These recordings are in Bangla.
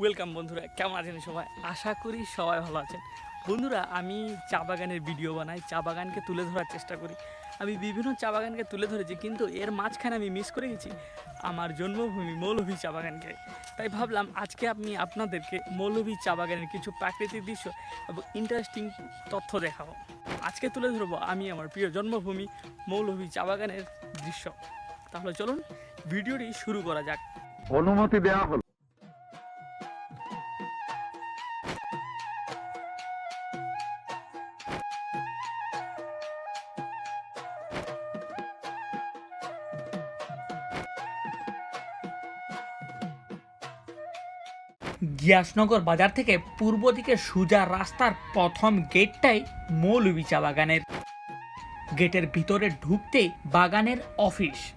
ওয়েলকাম বন্ধুরা, কেমন আছেন সবাই? আশা করি সবাই ভালো আছেন। বন্ধুরা, আমি চা বাগানের ভিডিও বানাই, চা বাগানকে তুলে ধরার চেষ্টা করি। আমি বিভিন্ন চা বাগানকে তুলে ধরেছি, কিন্তু এর মাঝখানে আমি মিস করে গেছি আমার জন্মভূমি মৌলভী চা বাগানকে। তাই ভাবলাম, আজকে আমি আপনাদেরকে মৌলভী চা বাগানের কিছু প্রাকৃতিক দৃশ্য এবং ইন্টারেস্টিং তথ্য দেখাবো। আজকে তুলে ধরবো আমি আমার প্রিয় জন্মভূমি মৌলভী চা বাগানের দৃশ্য। তাহলে চলুন ভিডিওটি শুরু করা যাক। অনুমতি দেওয়া হলো। গিয়াসনগর বাজার থেকে পূর্ব দিকে সোজা রাস্তার প্রথম গেটটাই মৌলভী চা বাগানের। গেটের ভিতরে ঢুকতেই বাগানের অফিস।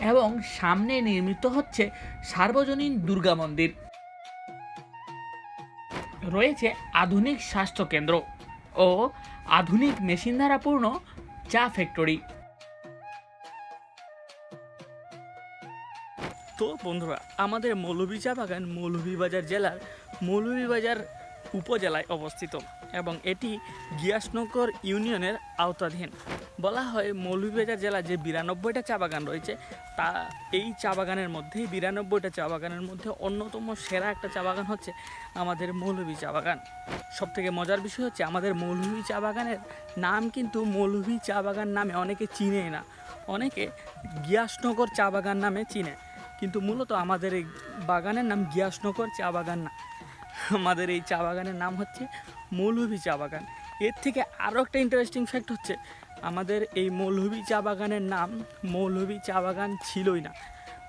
এবং সামনে নির্মিত হচ্ছে সার্বজনীন দুর্গা মন্দির। রয়েছে আধুনিক স্বাস্থ্য কেন্দ্র ও আধুনিক মেশিন দ্বারা পূর্ণ চা ফ্যাক্টরি। তো বন্ধুরা, আমাদের মৌলভী চা বাগান মৌলভীবাজার জেলার মৌলভীবাজার উপজেলায় অবস্থিত এবং এটি গিয়াসনগর ইউনিয়নের আওতাধীন। বলা হয় মৌলভীবাজার জেলা যে বিরানব্বইটা চা বাগান রয়েছে, তা এই চা বাগানের মধ্যেই, বিরানব্বইটা চা বাগানের মধ্যে অন্যতম সেরা একটা চা বাগান হচ্ছে আমাদের মৌলভী চা বাগান। সবথেকে মজার বিষয় হচ্ছে, আমাদের মৌলভী চা বাগানের নাম কিন্তু মৌলভী চা বাগান নামে অনেকে চিনে না। অনেকে গিয়াসনগর চা বাগান নামে চিনে। কিন্তু মূলত আমাদের এই বাগানের নাম গিয়াসনগর চা বাগান না। আমাদের এই চা বাগানের নাম হচ্ছে মৌলভী চা বাগান। এর থেকে আরও একটা ইন্টারেস্টিং ফ্যাক্ট হচ্ছে, আমাদের এই মৌলভী চা বাগানের নাম, মৌলভী চা বাগান ছিলই না।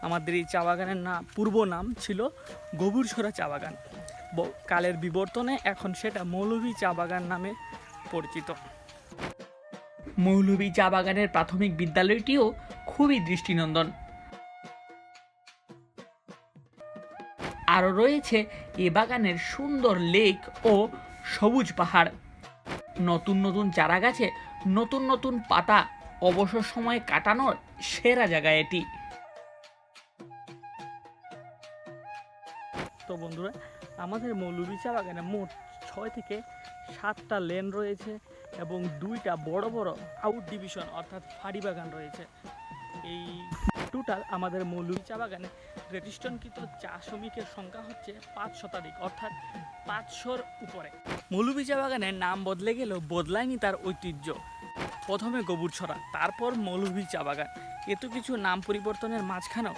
আমাদের এই চা বাগানের নাম পূর্ব নাম ছিল গভুরছড়া চা বাগান। কালের বিবর্তনে এখন সেটা মৌলভী চা বাগান নামে পরিচিত। মৌলভী চা বাগানের প্রাথমিক বিদ্যালয়টিও খুবই দৃষ্টিনন্দন। আরও রয়েছে এ বাগানের সুন্দর লেক ও সবুজ পাহাড়। নতুন নতুন চারা গাছে নতুন নতুন পাতা অবসর সময়ে কাটানোর সেরা জায়গা এটি। তো বন্ধুরা, আমাদের মৌলভী চা বাগানে মোট ছয় থেকে সাতটা লেন রয়েছে এবং দুইটা বড় বড় আউট ডিভিশন অর্থাৎ ফাড়ি বাগান রয়েছে। এই টোটাল আমাদের মৌলভী চা বাগানে রেজিস্ট্রনকৃত চা শ্রমিকের সংখ্যা হচ্ছে পাঁচ শতাধিক, অর্থাৎ পাঁচশোর উপরে। মৌলভী চা বাগানের নাম বদলে গেলেও বদলায়নি তার ঐতিহ্য। প্রথমে গোবুরছড়া তারপর মৌলভী চা বাগান। এত কিছু নাম পরিবর্তনের মাঝখানেও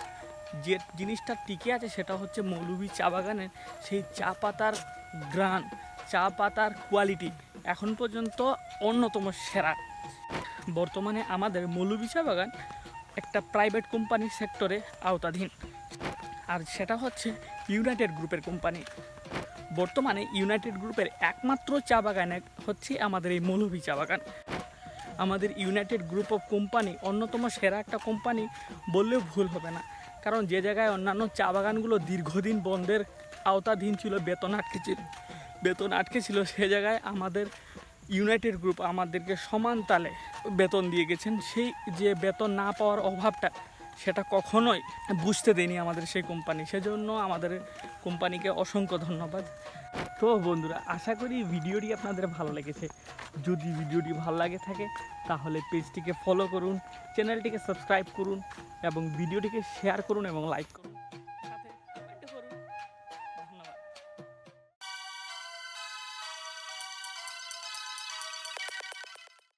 যে জিনিসটা টিকে আছে সেটা হচ্ছে মৌলভী চা বাগানের সেই চা পাতার গ্রান, চা পাতার কোয়ালিটি এখন পর্যন্ত অন্যতম সেরা। বর্তমানে আমাদের মৌলভী চা বাগান একটা প্রাইভেট কোম্পানির সেক্টরে আওতাধীন। আর সেটা হচ্ছে ইউনাইটেড গ্রুপের কোম্পানি বর্তমানে ইউনাইটেড গ্রুপের একমাত্র চা বাগানে হচ্ছে আমাদের এই মৌলভী চা বাগান। আমাদের ইউনাইটেড গ্রুপ অফ কোম্পানি অন্যতম সেরা একটা কোম্পানি বললেও ভুল হবে না। কারণ যে জায়গায় অন্যান্য চা বাগানগুলো দীর্ঘদিন বন্ধের আওতাধীন ছিল, বেতন আটকে ছিল। বেতন আটকে ছিল, সে জায়গায় আমাদের ইউনাইটেড গ্রুপ আমাদেরকে সমান তালে বেতন দিয়ে গেছেন। সেই যে বেতন না পাওয়ার অভাবটা, সেটা কখনোই বুঝতে দেয়নি আমাদের সেই কোম্পানি। সেজন্য আমাদের কোম্পানিকে অসংখ্য ধন্যবাদ। তো বন্ধুরা, আশা করি ভিডিওটি আপনাদের ভালো লেগেছে। যদি ভিডিওটি ভালো লাগে থাকে, তাহলে পেজটিকে ফলো করুন চ্যানেলটিকে সাবস্ক্রাইব করুন, এবং ভিডিওটিকে শেয়ার করুন এবং লাইক করুন।